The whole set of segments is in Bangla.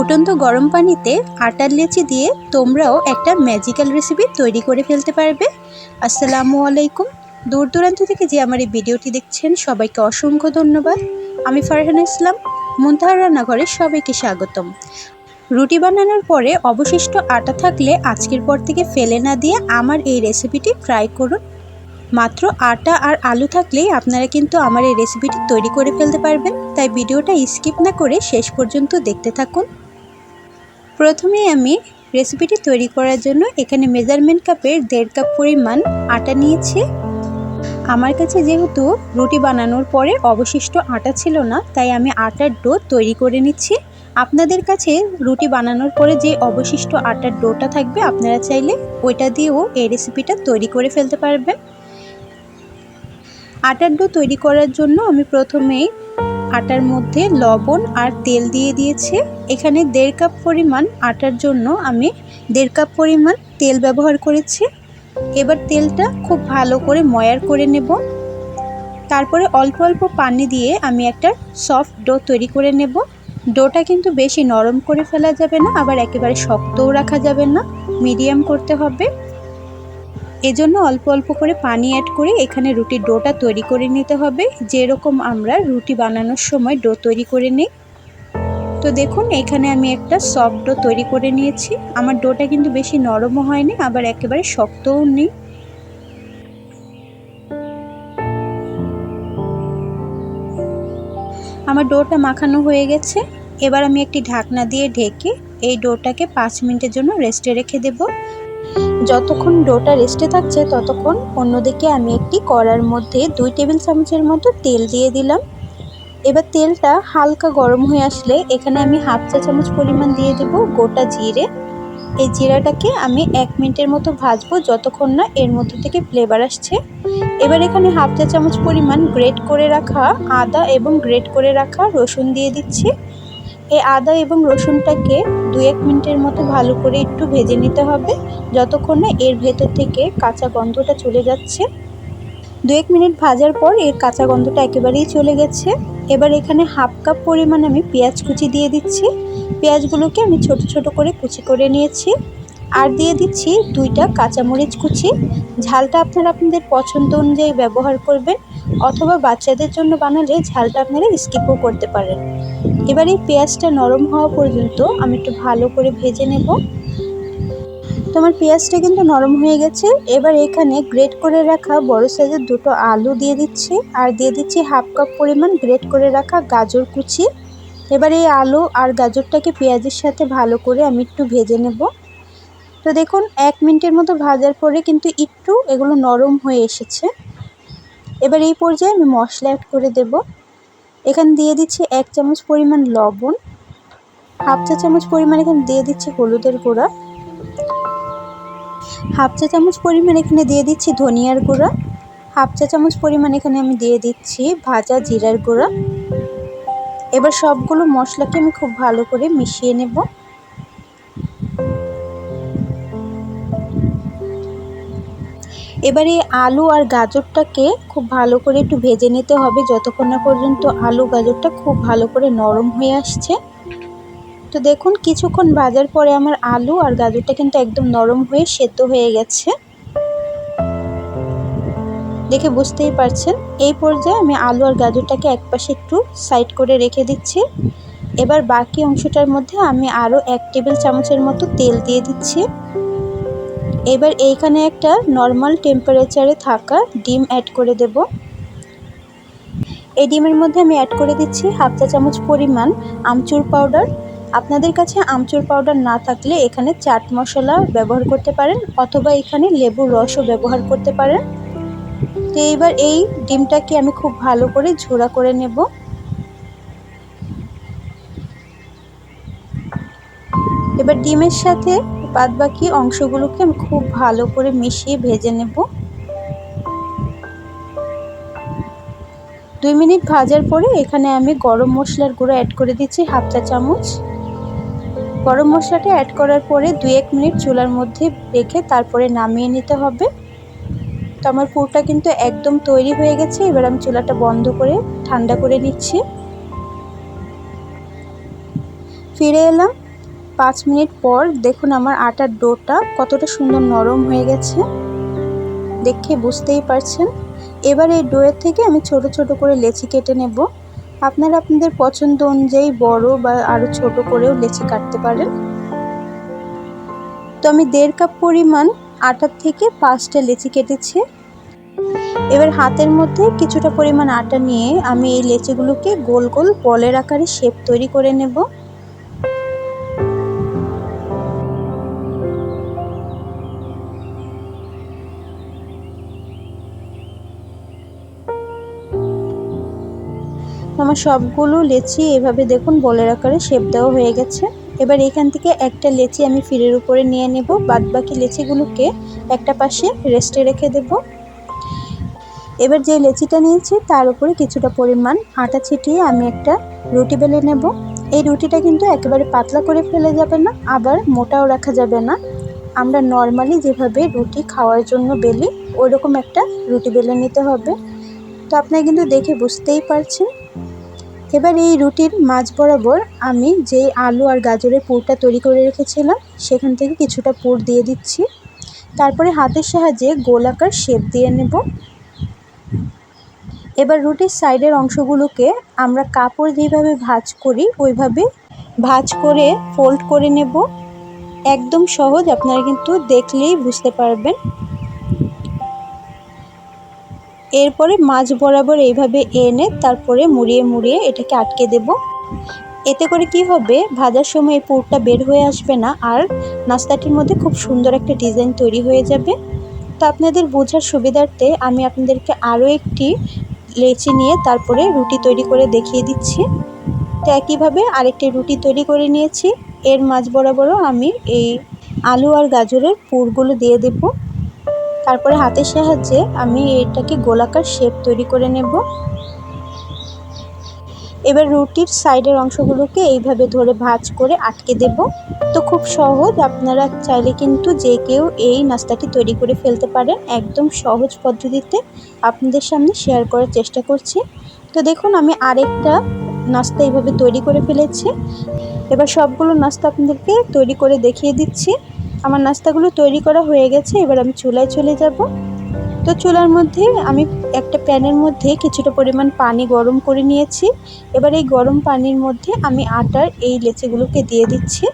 ফুটন্ত গরম পানিতে আটার লেচি দিয়ে তোমরাও একটা ম্যাজিক্যাল রেসিপি তৈরি করে ফেলতে পারবে। আসসালামু আলাইকুম। দূর দূরান্ত থেকে যে আমার এই ভিডিওটি দেখছেন, সবাইকে অসংখ্য ধন্যবাদ। আমি ফারহানা ইসলাম, মুন্তাহার রান্নাঘরে সবাইকে স্বাগতম। রুটি বানানোর পরে অবশিষ্ট আটা থাকলে আজকের পর থেকে ফেলে না দিয়ে আমার এই রেসিপিটি ট্রাই করুন। মাত্র আটা আর আলু থাকলেই আপনারা কিন্তু আমার এই রেসিপিটি তৈরি করে ফেলতে পারবেন। তাই ভিডিওটা স্কিপ না করে শেষ পর্যন্ত দেখতে থাকুন। প্রথমেই আমি রেসিপিটি তৈরি করার জন্য এখানে মেজারমেন্ট কাপের দেড় কাপ পরিমাণ আটা নিয়েছি। আমার কাছে যেহেতু রুটি বানানোর পরে অবশিষ্ট আটা ছিল না, তাই আমি আটার ডো তৈরি করে নিচ্ছি। আপনাদের কাছে রুটি বানানোর পরে যে অবশিষ্ট আটার ডোটা থাকবে, আপনারা চাইলে ওইটা দিয়েও এই রেসিপিটা তৈরি করে ফেলতে পারবেন। আটার ডো তৈরি করার জন্য আমি প্রথমেই আটার মধ্যে লবণ আর তেল দিয়ে দিয়েছে। এখানে দেড় কাপ পরিমাণ আটার জন্য আমি দেড় কাপ পরিমাণ তেল ব্যবহার করেছি। এবার তেলটা খুব ভালো করে ময়ার করে নেব। তারপরে অল্প অল্প পানি দিয়ে আমি একটা সফট ডো তৈরি করে নেব। ডোটা কিন্তু বেশি নরম করে ফেলা যাবে না, আবার একেবারে শক্তও রাখা যাবে না, মিডিয়াম করতে হবে। এজন্য অল্প অল্প করে পানি অ্যাড করে এখানে রুটির ডোটা তৈরি করে নিতে হবে। যেরকম আমরা রুটি বানানোর সময় ডো তৈরি করে নিই। তো দেখুন, এখানে আমি একটা সফট ডো তৈরি করে নিয়েছি। আমার ডোটা কিন্তু বেশি নরমও হয়নি, আবার একেবারে শক্তও নেই। আমার ডোটা মাখানো হয়ে গেছে। এবার আমি একটি ঢাকনা দিয়ে ঢেকে এই ডোটাকে পাঁচ মিনিটের জন্য রেস্টে রেখে দেবো। যতক্ষণ ডোটা রেস্টে থাকছে ততক্ষণ অন্যদিকে আমি একটি কড়ার মধ্যে দুই টেবিল চামচের মতো তেল দিয়ে দিলাম। এবার তেলটা হালকা গরম হয়ে আসলে এখানে আমি হাফ চা চামচ পরিমাণ দিয়ে দেব গোটা জিরে। এই জিরাটাকে আমি এক মিনিটের মতো ভাজবো যতক্ষণ না এর মধ্যে থেকে ফ্লেভার আসছে। এবার এখানে হাফ চা চামচ পরিমাণ গ্রেট করে রাখা আদা এবং গ্রেট করে রাখা রসুন দিয়ে দিচ্ছি। এই আদা এবং রসুনটাকে দু এক মিনিটের মতো ভালো করে একটু ভেজে নিতে হবে, যতক্ষণ না এর ভেতর থেকে কাঁচা গন্ধটা চলে যাচ্ছে। দু এক মিনিট ভাজার পর এর কাঁচা গন্ধটা একেবারেই চলে গেছে। এবার এখানে হাফ কাপ পরিমাণ আমি পেঁয়াজ কুচি দিয়ে দিচ্ছি। পেঁয়াজগুলোকে আমি ছোট ছোট করে কুচি করে নিয়েছি। আর দিয়ে দিচ্ছি দুইটা কাঁচামরিচ কুচি। ঝালটা আপনারা আপনাদের পছন্দ অনুযায়ী ব্যবহার করবেন, অথবা বাচ্চাদের জন্য বানালে ঝালটা আপনারা স্কিপও করতে পারেন। এবার এই পেঁয়াজটা নরম হওয়া পর্যন্ত আমি একটু ভালো করে ভেজে নেব। তোমার পেঁয়াজটা কিন্তু নরম হয়ে গেছে। এবার এখানে গ্রেট করে রাখা বড় সাইজের দুটো আলু দিয়ে দিচ্ছি। আর দিয়ে দিচ্ছি হাফ কাপ পরিমাণ গ্রেট করে রাখা গাজর কুচি। এবার এই আলু আর গাজরটাকে পেঁয়াজের সাথে ভালো করে আমি একটু ভেজে নেব। তো দেখুন, এক মিনিটের মতো ভাজার পরে কিন্তু একটু এগুলো নরম হয়ে এসেছে। এবার এই পর্যায়ে আমি মশলা অ্যাড করে দেব। এখানে দিয়ে দিচ্ছি এক চামচ পরিমাণ লবণ, হাফ চা চামচ পরিমাণ এখানে দিয়ে দিচ্ছি হলুদের গুঁড়া, হাফ চা চামচ পরিমাণ এখানে দিয়ে দিচ্ছি ধনিয়ার গুঁড়া, হাফ চা চামচ পরিমাণ এখানে আমি দিয়ে দিচ্ছি ভাজা জিরার গুঁড়া। এবার সবগুলো মশলাকে আমি খুব ভালো করে মিশিয়ে নেব। এবার আলু আর গাজরটাকে খুব ভালো করে একটু ভেজে নিতে হবে। যতক্ষণ না পর্যন্ত আলু গাজরটা খুব ভালো করে নরম হয়ে আসছে। তো দেখুন, কিছুক্ষণ ভাজার পরে আমার আলু আর গাজরটা কিন্তু একদম নরম হয়ে সেদ্ধ হয়ে গেছে। দেখে বুঝতেই পারছেন, এই পর্যায়ে আমি আলু আর গাজরটাকে একপাশে একটু সাইড করে রেখে দিচ্ছি। এবার বাকি অংশটার মধ্যে আমি আরও এক টেবিল চামচের মতো তেল দিয়ে দিচ্ছি। এবার এইখানে একটা নর্মাল টেম্পারেচারে থাকা ডিম অ্যাড করে দেব। এই ডিমের মধ্যে আমি অ্যাড করে দিচ্ছি হাফ চা চামচ পরিমাণ আমচুর পাউডার আপনাদের কাছে আমচুর পাউডার না থাকলে এখানে চাট মশলা ব্যবহার করতে পারেন অথবা এখানে লেবুর রসও ব্যবহার করতে পারেন। তো এইবার এই ডিমটাকে আমি খুব ভালো করে ঝোড়া করে নেব। এবার ডিমের সাথে বাদ বাকি অংশগুলোকে আমি খুব ভালো করে মিশিয়ে ভেজে নেব। দুই মিনিট ভাজার পরে এখানে আমি গরম মশলার গুঁড়ো অ্যাড করে দিচ্ছি হাফ চা চামচ। গরম মশলাটা অ্যাড করার পরে দুই এক মিনিট চুলার মধ্যে রেখে তারপরে নামিয়ে নিতে হবে। তো আমার পুরটা কিন্তু একদম তৈরি হয়ে গেছে, এবার আমি চুলাটা বন্ধ করে ঠান্ডা করে নিচ্ছি। ফিরে এলাম। পাঁচ মিনিট পর দেখুন আমার আটার ডোটা কতটা সুন্দর নরম হয়ে গেছে। দেখে বুঝতেই পারছেন। এবার এই ডোয়ের থেকে আমি ছোট ছোট করে লেচি কেটে নেব। আপনারা আপনাদের পছন্দ অনুযায়ী বড় বা আরও ছোট করেও লেচি কাটতে পারেন। তো আমি দেড় কাপ পরিমাণ আটার থেকে পাঁচটা লেচি কেটেছি। এবার হাতের মধ্যে কিছুটা পরিমাণ আটা নিয়ে আমি এই লেচিগুলোকে গোল গোল বলের আকারে শেপ তৈরি করে নেব। আমার সবগুলো লেচি এভাবে দেখুন, বলের আকারে শেপ দেওয়া হয়ে গেছে। এবার এখান থেকে একটা লেচি আমি ফিরের উপরে নিয়ে নেব। বাদ বাকি লেচিগুলোকে একটা পাশে রেস্টে রেখে দেব। এবার যে লেচিটা নিয়েছি, তার উপরে কিছুটা পরিমাণ আটা ছিটিয়ে আমি একটা রুটি বেলে নেব। এই রুটিটা কিন্তু একেবারে পাতলা করে ফেলে যাবে না, আবার মোটাও রাখা যাবে না। আমরা নর্মালি যেভাবে রুটি খাওয়ার জন্য বেলি ওই রকম একটা রুটি বেলে নিতে হবে। তো আপনারা কিন্তু দেখে বুঝতেই পারছেন এবার এই রুটির মাঝ বরাবর আমি যে আলু আর গাজরের পুরটা তৈরি করে রেখেছিলাম, সেখান থেকে কিছুটা পুর দিয়ে দিচ্ছি। তারপরে হাতের সাহায্যে গোলাকার শেপ দিয়ে নেব। এবার রুটির সাইডের অংশগুলোকে আমরা কাপড় যেভাবে ভাজ করি, ওইভাবে ভাজ করে ফোল্ড করে নেব। একদম সহজ, আপনারা কিন্তু দেখলেই বুঝতে পারবেন। এরপরে মাছ বরাবর এইভাবে এনে তারপরে মুড়িয়ে মুড়িয়ে এটাকে আটকে দেব। এতে করে কি হবে, ভাজার সময় এই পুরটা বের হয়ে আসবে না আর নাস্তাটির মধ্যে খুব সুন্দর একটা ডিজাইন তৈরি হয়ে যাবে। তো আপনাদের বোঝার সুবিধার্থে আমি আপনাদেরকে আরও একটি লেচি নিয়ে তারপরে রুটি তৈরি করে দেখিয়ে দিচ্ছি। তো একইভাবে আরেকটি রুটি তৈরি করে নিয়েছি। এর মাঝ বরাবরও আমি এই আলু আর গাজরের পুরগুলো দিয়ে দেবো। তারপরে হাতের সাহায্যে আমি এটাকে গোলাকার শেপ তৈরি করে নেব। এবার রুটির সাইডের অংশগুলোকে এইভাবে ধরে ভাজ করে আটকে দেব। তো খুব সহজ, আপনারা চাইলে কিন্তু যে কেউ এই নাস্তাটি তৈরি করে ফেলতে পারেন। একদম সহজ পদ্ধতিতে আপনাদের সামনে শেয়ার করার চেষ্টা করছি। তো দেখুন, আমি আরেকটা নাস্তা এইভাবে তৈরি করে ফেলেছি। এবার সবগুলো নাস্তা আপনাদেরকে তৈরি করে দেখিয়ে দিচ্ছি। আমার নাস্তাগুলো তৈরি করা হয়ে গেছে, এবার আমি চুলায় চলে যাব। তো চুলার মধ্যে আমি একটা প্যানের মধ্যে কিছুটা পরিমাণ পানি গরম করে নিয়েছি। এবার এই গরম পানির মধ্যে আমি আটার এই লেচিগুলোকে দিয়ে দিচ্ছি।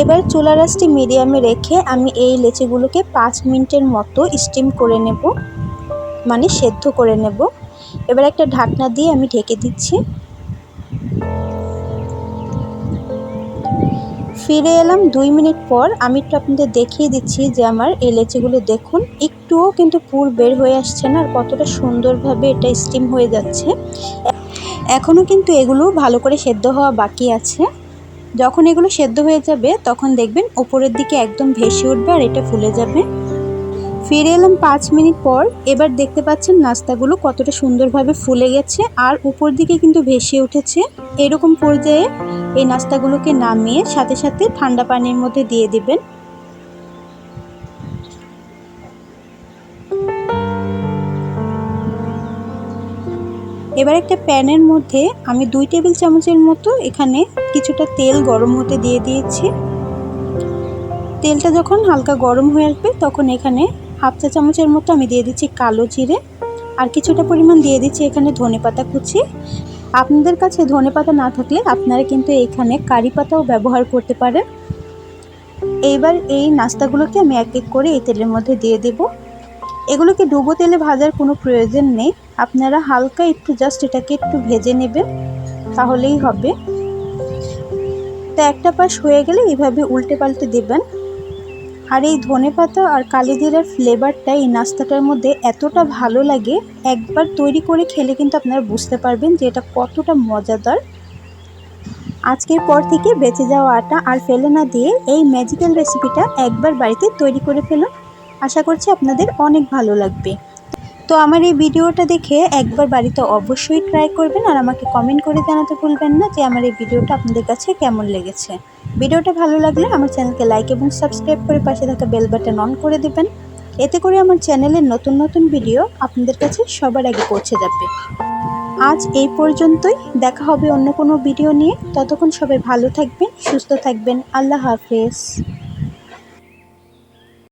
এবার চুলা রাসটি মিডিয়ামে রেখে আমি এই লেচিগুলোকে পাঁচ মিনিটের মতো স্টিম করে নেব মানে সেদ্ধ করে নেব। এবার একটা ঢাকনা দিয়ে আমি ঢেকে দিচ্ছি। ফিরে এলাম দুই মিনিট পর। আমি একটু আপনাদের দেখিয়ে দিচ্ছি যে আমার এই লেচিগুলো দেখুন, একটুও কিন্তু পুর বের হয়ে আসছে না আর কতটা সুন্দরভাবে এটা স্টিম হয়ে যাচ্ছে। এখনও কিন্তু এগুলো ভালো করে সেদ্ধ হওয়া বাকি আছে। যখন এগুলো সেদ্ধ হয়ে যাবে, তখন দেখবেন ওপরের দিকে একদম ভেসে উঠবে আর এটা ফুলে যাবে। ফিরে এলাম পাঁচ মিনিট পর। এবার দেখতে পাচ্ছেন নাস্তাগুলো কতটা সুন্দরভাবে ফুলে গেছে আর উপর দিকে কিন্তু ভেসে উঠেছে। এরকম পর্যায়ে এই নাস্তাগুলোকে নামিয়ে সাথে সাথে ঠান্ডা পানির মধ্যে দিয়ে দিবেন। এবার একটা প্যানের মধ্যে আমি দুই টেবিল চামচের মতো এখানে কিছুটা তেল গরম হতে দিয়ে দিয়েছি। তেলটা যখন হালকা গরম হয়ে আসবে তখন এখানে হাফ চা চামচের মতো আমি দিয়ে দিচ্ছি কালো জিরে, আর কিছুটা পরিমাণ দিয়ে দিচ্ছি এখানে ধনে পাতা কুচি। আপনাদের কাছে ধনে পাতা না থাকলে আপনারা কিন্তু এখানে কারি পাতাও ব্যবহার করতে পারেন। এইবার এই নাস্তাগুলোকে আমি এক এক করে এই তেলের মধ্যে দিয়ে দেব। এগুলোকে ডুবো তেলে ভাজার কোনো প্রয়োজন নেই। আপনারা হালকা একটু জাস্ট এটাকে একটু ভেজে নেবেন, তাহলেই হবে। তা একটা পাশ হয়ে গেলে এইভাবে উল্টে পাল্টে দেবেন। আর এই ধনে পাতা আর কালি জিরার ফ্লেভারটা এই নাস্তাটার মধ্যে এতটা ভালো লাগে, একবার তৈরি করে খেলে কিন্তু আপনারা বুঝতে পারবেন যে এটা কতটা মজাদার। আজকের পর থেকে বেঁচে যাওয়া আটা আর ফেলে না দিয়ে এই ম্যাজিক্যাল রেসিপিটা একবার বাড়িতে তৈরি করে ফেলুন। আশা করছি আপনাদের অনেক ভালো লাগবে। তো আমার এই ভিডিওটা দেখে একবার বাড়িতে অবশ্যই ট্রাই করবেন আর আমাকে কমেন্ট করে জানাতে ভুলবেন না যে আমার এই ভিডিওটা আপনাদের কাছে কেমন লেগেছে। ভিডিওটা ভালো লাগলে আমার চ্যানেলকে লাইক এবং সাবস্ক্রাইব করে পাশে থাকা বেল বাটন অন করে দেবেন। এতে করে আমার চ্যানেলের নতুন নতুন ভিডিও আপনাদের কাছে সবার আগে পৌঁছে যাবে। আজ এই পর্যন্তই। দেখা হবে অন্য কোনো ভিডিও নিয়ে। ততক্ষণ সবাই ভালো থাকবেন, সুস্থ থাকবেন। আল্লাহ হাফেজ।